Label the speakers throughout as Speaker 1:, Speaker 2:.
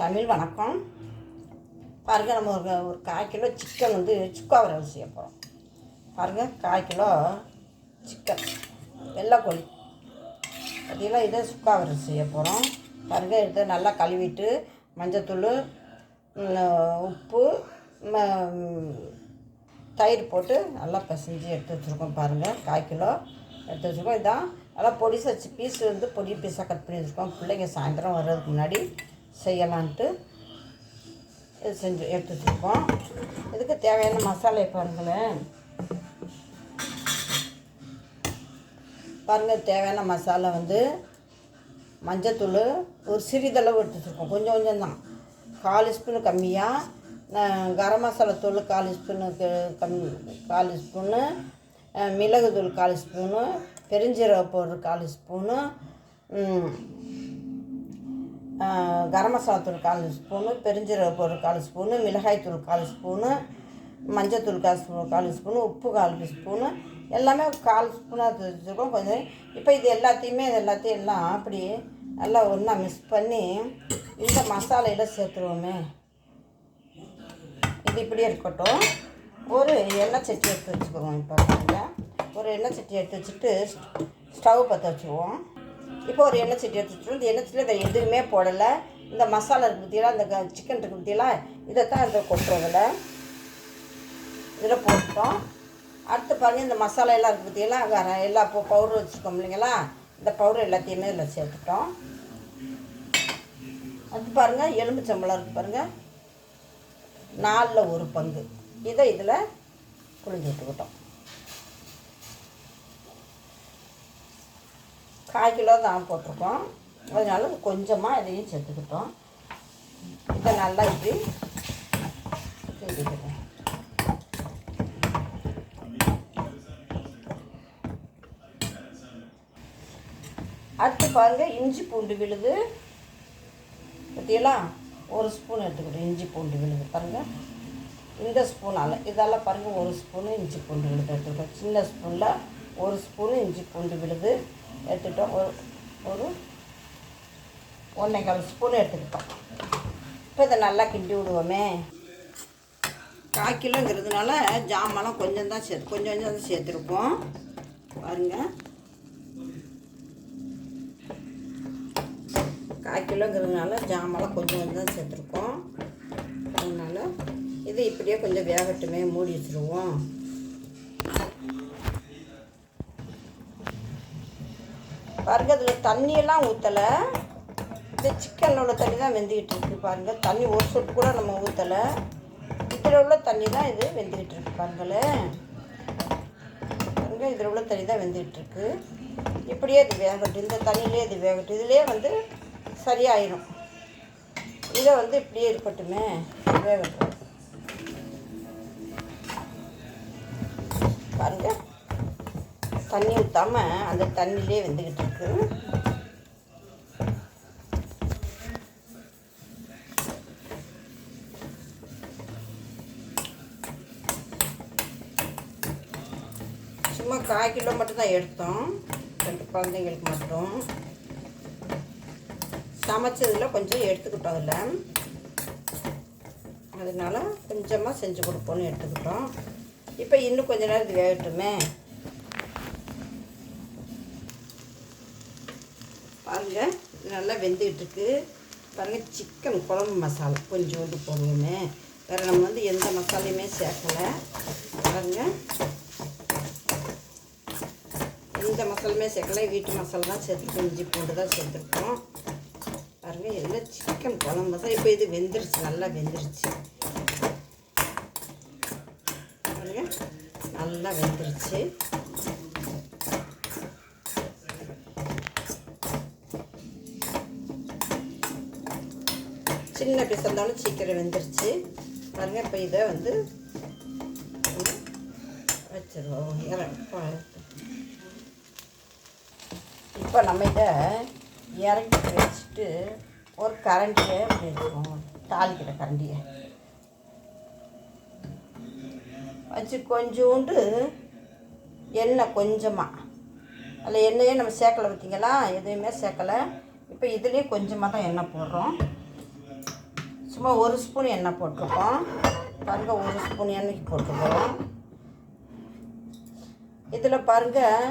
Speaker 1: தமிழ் வணக்கம். பாருங்கள் நம்ம ஒரு ஒரு கால் கிலோ சிக்கன் வந்து சுக்கா வறுவல் செய்ய போகிறோம் பாருங்கள் கால் கிலோ சிக்கன் வெள்ளைக்கோழி பார்த்தீங்களா இதை சுக்கா வறுவல் செய்ய போகிறோம் பாருங்கள் இதை நல்லா கழுவிட்டு மஞ்சத்தூள் உப்பு தயிர் போட்டு நல்லா பிசைஞ்சு எடுத்து வச்சுருக்கோம் பாருங்கள் கால் கிலோ எடுத்து வச்சுருக்கோம். இதான் நல்லா பொடிசாச்சு பீஸ் வந்து பொடி பீஸாக கட் பண்ணி வச்சுருக்கோம். பிள்ளைங்க சாயந்தரம் வர்றதுக்கு முன்னாடி செய்யலான்ட்டு இது செஞ்சு எடுத்து வச்சுருக்கோம் இதுக்கு தேவையான மசாலை பாருங்களேன் பாருங்கள். தேவையான மசாலா வந்து மஞ்சத்தூள் ஒரு சிறிதளவு எடுத்து வச்சுருக்கோம் கொஞ்சம் கொஞ்சம் தான். கால் ஸ்பூனு கம்மியாக நான் கரம் மசாலா தூள் கால் ஸ்பூனுக்கு கம் கால் ஸ்பூனு மிளகு மிளகுத்தூள் கால் ஸ்பூனு பெருஞ்சீரக பவுடர் கால் ஸ்பூனு கரம் மசாலா தூள் கால் ஸ்பூனு பெருஞ்சீரக ஒரு கால் ஸ்பூனு மிளகாய்த்தூள் கால் ஸ்பூனு மஞ்சத்தூள் கால் ஸ்பூ கால் ஸ்பூனு உப்பு கால் ஸ்பூனு எல்லாமே கால் ஸ்பூனாக வச்சுருக்கோம் கொஞ்சம் இப்போ இது எல்லாத்தையுமே இது எல்லாத்தையும் எல்லாம் அப்படி நல்லா ஒன்றா மிக்ஸ் பண்ணி இந்த மசாலையில் சேர்த்துருவோமே. இது இப்படியே இருக்கட்டும். ஒரு எண்ணெய் சட்டி எடுத்து வச்சுக்குவோம் இப்போ ஒரு எண்ணெய் சட்டி எடுத்து வச்சுட்டு ஸ்டவ் பற்ற வச்சுருவோம் இப்போ ஒரு எண்ணெய் சட்டி எடுத்துட்டு இந்த எண்ணெய் சட்டியில் இதை எதுவுமே போடலை. இந்த மசாலா இருக்கு பற்றியெல்லாம் இந்த க- சிக்கன் இருக்கு பற்றியெல்லாம் இதைத்தான் இதை கொட்டுறோம் இதில். இதில் போட்டோம் அடுத்து பாருங்கள் இந்த மசாலா எல்லாம் இருக்கு பற்றியெல்லாம் வேறு எல்லா இப்போ பவுடர் வச்சுருக்கோம் இல்லைங்களா இந்த பவுடர் எல்லாத்தையுமே இதில் சேர்த்துட்டோம். அடுத்து பாருங்கள் எலும்புச்சம்பளம் இருக்குது பாருங்கள் நாலில் ஒரு பங்கு. இதை இதில் புழிஞ்சு விட்டுக்கிட்டோம். கால் கிலோ தான் போட்டிருக்கோம். அதனால கொஞ்சமாக இதையும் சேர்த்துக்கிட்டோம். இதை நல்லா இப்படி செஞ்சுக்கிட்டோம் அடுத்து பாருங்கள் இஞ்சி பூண்டு விழுது. பார்த்தீங்களா ஒரு ஸ்பூன் எடுத்துக்கிட்டோம் இஞ்சி பூண்டு விழுது. பாருங்கள் இந்த ஸ்பூனால் இதெல்லாம் பாருங்கள் ஒரு ஸ்பூனு இஞ்சி பூண்டு விழுது. எடுத்துக்கிட்டோம். சின்ன ஸ்பூனில் ஒரு ஸ்பூனு இஞ்சி பூண்டு விழுது. எடுத்துக்கிட்டோம் ஒரு ஒரு ஒன்றே கால் ஸ்பூன் எடுத்துக்கிட்டோம். இப்போ இதை நல்லா கிண்டி விடுவோமே. கால் கிலோங்கிறதுனால கொஞ்சம் தான் சேர்த்து கொஞ்சம் கொஞ்சம் தான் சேர்த்துருப்போம். பாருங்கள் கால் கிலோங்கிறதுனால ஜாமெல்லாம் கொஞ்சம் கொஞ்சம் தான் சேர்த்துருக்கோம். அதனால் இது இப்படியே கொஞ்சம் வேகட்டுமே மூடி வச்சுருவோம். பாருங்க அதில் தண்ணியெல்லாம் ஊற்றலை இந்த சிக்கனோட உள்ள தண்ணி தான் வெந்துக்கிட்டு இருக்கு பாருங்கள் தண்ணி ஒரு சொட்டு கூட நம்ம ஊற்றலை இதில் உள்ள தண்ணி தான் இது வெந்துக்கிட்டு இருக்கு பாருங்களேன் பாருங்கள் இதில் உள்ள தண்ணி தான் வெந்துக்கிட்டு இருக்கு. இப்படியே இது வேகட்டும். இந்த தண்ணியிலே இது வேகட்டும். இதுலேயே வந்து சரியாயிடும் இதை வந்து இப்படியே இருக்கட்டுமே. வேகட்டும். தண்ணி ஊற்றாம அந்த தண்ணியிலே வெந்துக்கிட்டு இருக்கு. சும்மா கால் கிலோ மட்டும் தான் எடுத்தோம். ரெண்டு குழந்தைங்களுக்கு மட்டும். சமைச்சதில் கொஞ்சம் எடுத்துக்கிட்டோம் அதில். அதனால கொஞ்சமாக செஞ்சு கொடுப்போன்னு எடுத்துக்கிட்டோம். இப்போ இன்னும் கொஞ்ச நேரம் இது வேகட்டுமே. பாருங்கள் நல்லா வெந்துக்கிட்டு இருக்கு பாருங்கள் சிக்கன் குழம்பு மசாலா. கொஞ்சோண்டு போடுவோமே. வேறு நம்ம வந்து எந்த மசாலையுமே சேர்க்கலை. பாருங்க. எந்த மசாலுமே சேர்க்கல. வீட்டு மசாலா தான் சேர்த்துருக்கோம் இஞ்சி பூண்டு தான் சேர்த்துருக்கோம். பாருங்கள் எல்லாம் சிக்கன் குழம்பு தான். இப்போ இது வெந்துருச்சு. நல்லா வெந்துருச்சு. பாருங்க. நல்லா வெந்துருச்சு. சின்ன பீஸ் இருந்தாலும் சீக்கிரம் வெந்துருச்சு. பாருங்கள் இப்போ இதை வந்து வச்சிருவோம். இப்போ நம்ம இதை இறக்கி வச்சுட்டு ஒரு கரண்டியை வச்சுருவோம். தாளிக்கிற கரண்டியை வச்சு கொஞ்சோண்டு எண்ணெய் கொஞ்சமாக அதில் எண்ணெயே நம்ம சேர்க்கலை பார்த்தீங்களா? எதுவுமே சேர்க்கலை. இப்போ இதுலேயும் கொஞ்சமாக தான் எண்ணெய் போடுறோம். சும்மா ஒரு ஸ்பூன் எண்ணெய் போட்டிருக்கோம். பாருங்கள் ஒரு ஸ்பூன் எண்ணெய்க்கு போட்டிருக்கோம். இதில் பாருங்கள்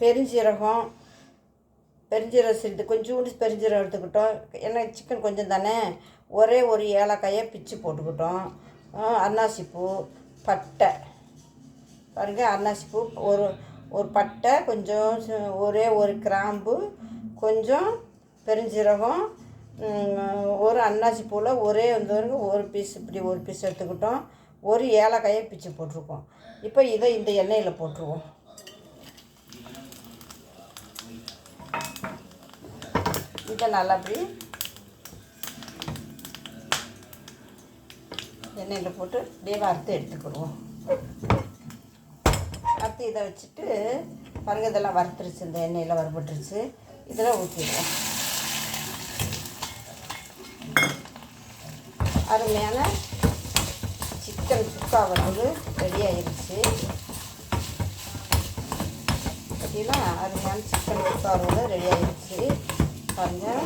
Speaker 1: பெருஞ்சீரகம் பெருஞ்சீரகம் சிறிது கொஞ்சோண்டு பெருஞ்சீரகம் எடுத்துக்கிட்டோம். ஏன்னா சிக்கன் கொஞ்சம் தானே ஒரே ஒரு ஏலக்காயை பிச்சு போட்டுக்கிட்டோம். அன்னாசிப்பூ பட்டை. பாருங்கள் அன்னாசிப்பூ ஒரு ஒரு பட்டை கொஞ்சம் ஒரே ஒரு கிராம்பு கொஞ்சம் பெருஞ்சீரகம் ஒரு அன்னாசி பூவில் ஒரே வந்து பாருங்க ஒரு பீஸ் இப்படி ஒரு பீஸ் எடுத்துக்கிட்டோம். ஒரு ஏலக்காயை பிச்சு போட்டிருக்கோம். இப்போ இதை இந்த எண்ணெயில் போட்டுருவோம். இதை நல்லா அப்படி எண்ணெயில் போட்டு அப்படியே வறுத்து எடுத்துக்கிடுவோம். வறுத்து இதை வச்சுட்டு பாருங்கள் இதெல்லாம் வறுத்துருச்சு இந்த எண்ணெயில் வறுபட்டுருச்சு. இதில் ஊற்றிடுவோம். அருமையான சிக்கன் சுக்கா வந்து ரெடி ஆயிருச்சு. பார்த்தீங்கன்னா அருமையான சிக்கன் சுக்கா வந்து ரெடி ஆயிருச்சு. பாருங்கள்